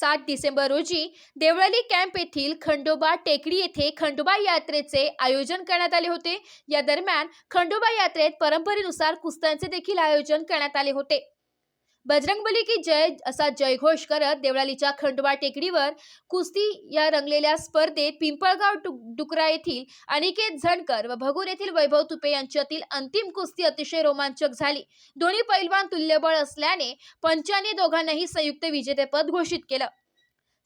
सात डिसेंबर रोजी देवळाली कॅम्प येथील खंडोबा टेकडी येथे खंडोबा यात्रेचे आयोजन करण्यात आले होते. या दरम्यान खंडोबा यात्रेत परंपरेनुसार कुस्त्यांचे देखील आयोजन करण्यात आले होते. बजरंगबली की जय असा जयघोष करत देवळालीच्या खंडवा टेकडीवर कुस्ती या रंगलेल्या स्पर्धेत पिंपळगाव डुकरा येथील अनिकेत झणकर व भगूर येथील वैभव तुपे यांच्यातील अंतिम कुस्ती अतिशय रोमांचक झाली. दोन्ही पैलवान तुल्यबळ असल्याने पंचाने दोघांनाही संयुक्त विजेतेपद घोषित केलं.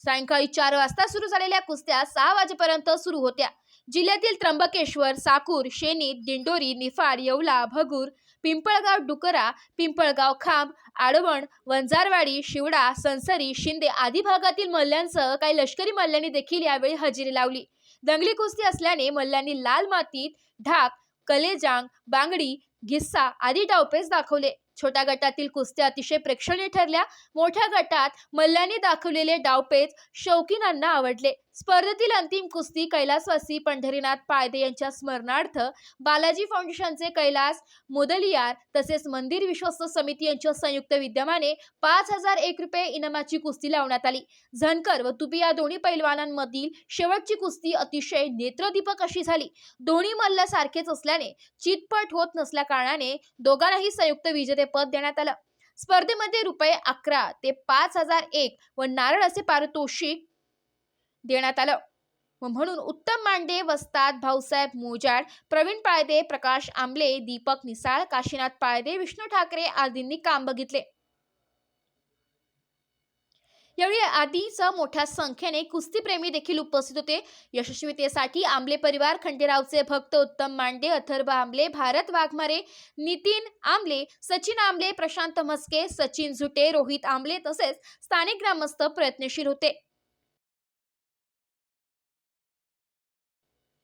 सायंकाळी चार वाजता सुरू झालेल्या कुस्त्या सहा वाजेपर्यंत सुरू होत्या. जिल्ह्यातील त्र्यंबकेश्वर साकूर शेनी दिंडोरी निफाड येवला भगूर पिंपळगाव डुकरा पिंपळगाव खांब आडवण वंजारवाडी शिवडा संसरी शिंदे आदी भागातील मल्ल्यांसह काही लष्करी मल्ल्यांनी देखील यावेळी हजेरी लावली. दंगली कुस्ती असल्याने मल्ल्यांनी लाल मातीत ढाक कलेजांग बांगडी घिस्सा आदी डावपेच दाखवले. छोट्या गटातील कुस्त्या अतिशय प्रेक्षणीय ठरल्या. मोठ्या गटात मल्ल्यांनी दाखवलेले डावपेच शौकीनांना आवडले. स्पर्धेतील अंतिम कुस्ती कैलासवासी पंढरीनाथ पायदे यांच्या स्मरणार्थ बालाजी फाउंडेशनचे कैलास मोदलियार तसेच मंदिर विश्वस्त समिती यांच्या संयुक्त विद्यमाने पाच हजार एक रुपये इनामाची कुस्ती लावण्यात आली. झनकर व तुपी या दोन्ही पैलवानांमधील शेवटची कुस्ती अतिशय नेत्रदीपक अशी झाली. दोन्ही मल्ल सारखेच असल्याने चितपट होत नसल्या कारणाने दोघांनाही संयुक्त विजेते विजेतेपद देण्यात आलं. स्पर्धेमध्ये रुपये अकरा ते पाच हजार एक व नारळ असे पारितोषिक देण्यात आलं. व म्हणून उत्तम मांडे वस्ताद भाऊसाहेब मोजाड प्रवीण पाळदे प्रकाश आंबले दीपक निसाळ काशीनाथ पाळदे विष्णू ठाकरे आदींनी काम बघितले. यावेळी आदीचा मोठ्या संख्येने कुस्तीप्रेमी देखील उपस्थित होते. यशस्वीतेसाठी आंबले परिवार खंडेरावचे भक्त उत्तम मांडे अथर्व आंबले भारत वाघमारे नितीन आंबले सचिन आंबले प्रशांत मस्के सचिन झुटे रोहित आंबले तसेच स्थानिक ग्रामस्थ प्रयत्नशील होते.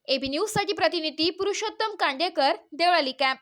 एबी न्यूजसाठी प्रतिनिधी पुरुषोत्तम कांडेकर देवळाली कॅम्प